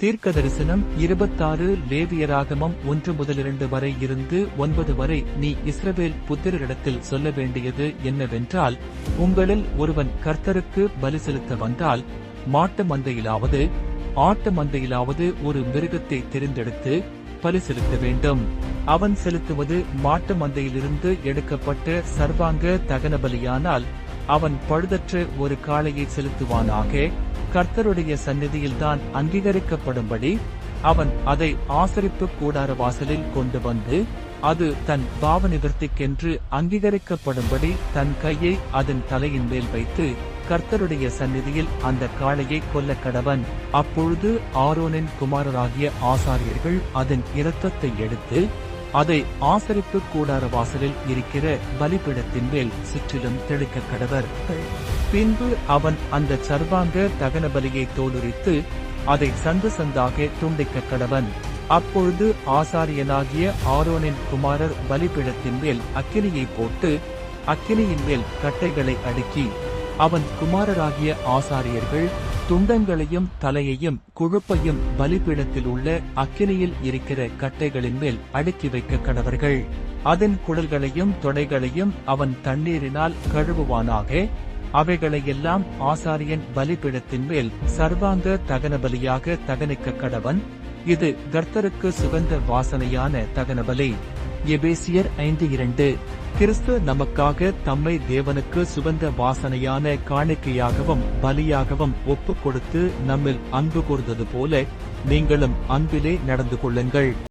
தீர்க்க தரிசனம் இருபத்தாறு லேவியராகமம் ஒன்று முதல் இரண்டு வரை இருந்து ஒன்பது வரை நீ இஸ்ரவேல் புத்திரரிடத்தில் சொல்ல வேண்டியது என்னவென்றால் உங்களில் ஒருவன் கர்த்தருக்கு பலி செலுத்த வந்தால் மாட்டு மந்தையிலாவது ஆட்டு மந்தையிலாவது ஒரு மிருகத்தை தெரிந்தெடுத்து பலி செலுத்த வேண்டும். அவன் செலுத்துவது மாட்டு மந்தையிலிருந்து எடுக்கப்பட்ட சர்வாங்க தகன பலியானால் அவன் பழுதற்று ஒரு காளையை செலுத்துவானாக கர்த்தருடைய சந்நிதியில்தான் அங்கீகரிக்கப்படும்படி அவன் அதை ஆசரிப்பு கூடார வாசலில் கொண்டு வந்து அது தன் பாவ நிவர்த்திக்கென்று அங்கீகரிக்கப்படும்படி தன் கையை அதன் தலையின் மேல் வைத்து கர்த்தருடைய சந்நிதியில் அந்த காளையை கொல்ல கடவன். அப்பொழுது ஆரோனின் குமாரராகிய ஆசாரியர்கள் அதன் இரத்தத்தை எடுத்து அதை ஆசரிப்பு கூடார வாசலில் இருக்கிற பலிபீடத்தின் மேல் சுற்றிலும் தெளிக்க கடவர். பின்பு அவன் அந்த சர்வாங்க தகன பலியை தோலுரித்து அதை சந்து சந்தாக துண்டிக்க கடவன். அப்பொழுது ஆசாரியனாகிய ஆரோனின் குமாரர் பலிபீடத்தின் மேல் அக்கினியை போட்டு அக்கினியின் மேல் கட்டைகளை அடுக்கி அவன் குமாரராகிய ஆசாரியர்கள் துண்டங்களையும் தலையையும் குழுப்பையும் பலிபீடத்தில் உள்ள அக்கினியில் இருக்கிற கட்டைகளின் மேல் அடுக்கி வைக்க கடவர்கள். அதன் குடல்களையும் தொடைகளையும் அவன் தண்ணீரினால் கழுவுவானாக. அவைகளையெல்லாம் ஆசாரியன் பலிபீடத்தின் மேல் சர்வாங்க தகன பலியாக தகனிக்க கடவன். இது கர்த்தருக்கு சுகந்த வாசனையான தகன பலி எபேசியர் ஐந்து இரண்டு. கிறிஸ்து நமக்காக தம்மை தேவனுக்கு சுகந்த வாசனையான காணிக்கையாகவும் பலியாகவும் ஒப்புக் கொடுத்து நம்மில் அன்பு கூர்ந்தது போல நீங்களும் அன்பிலே நடந்து கொள்ளுங்கள்.